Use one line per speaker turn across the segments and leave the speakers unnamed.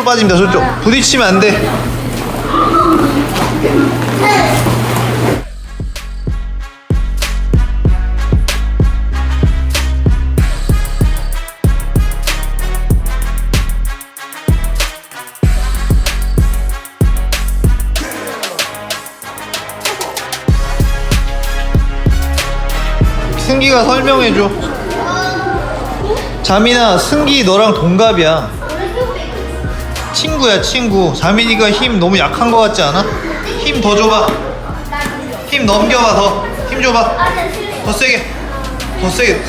저쪽으로 빠집니다 저쪽. 부딪히면 안 돼. 승기가 설명해줘. 자민아 승기 너랑 동갑이야 친구야 친구. 자민이가 힘 너무 약한 거 같지 않아? 힘 더 줘봐. 힘 넘겨봐 더. 힘 줘봐. 더 세게. 더 세게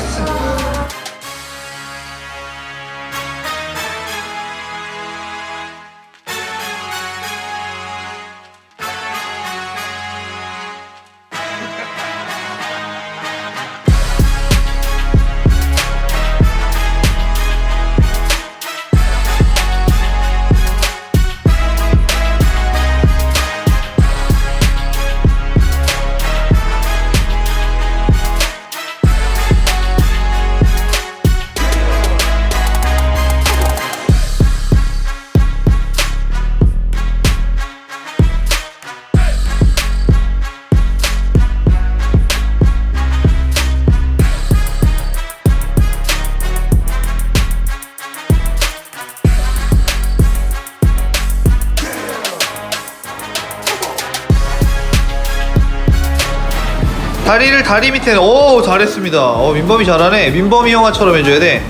다리를 다리 밑에 오 잘했습니다. 어 민범이 잘하네. 민범이 형아처럼 해줘야 돼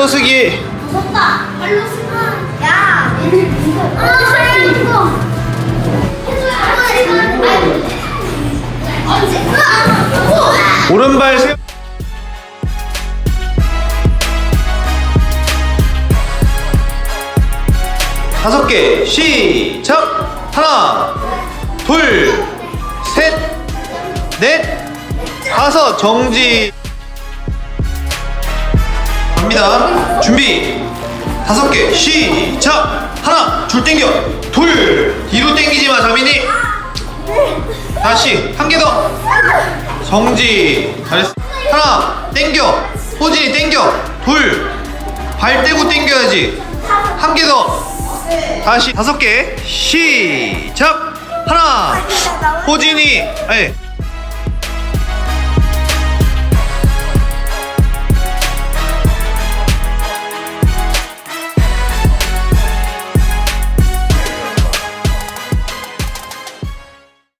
플로스기
무섭다. 발로 쓰면 야, 얘네 무서워. 아, 하얀? 아,
오른발 세 다섯 개 시작 하나 둘 셋 넷 다섯 정지 갑니다. 준비. 다섯 개. 시작. 하나 줄 땡겨. 둘. 뒤로 땡기지 마 자민이. 다시. 한 개 더. 정지. 잘했어. 하나 땡겨. 호진이 땡겨. 둘. 발 떼고 땡겨야지. 한 개 더. 다시. 다섯 개. 시작. 하나. 호진이. 예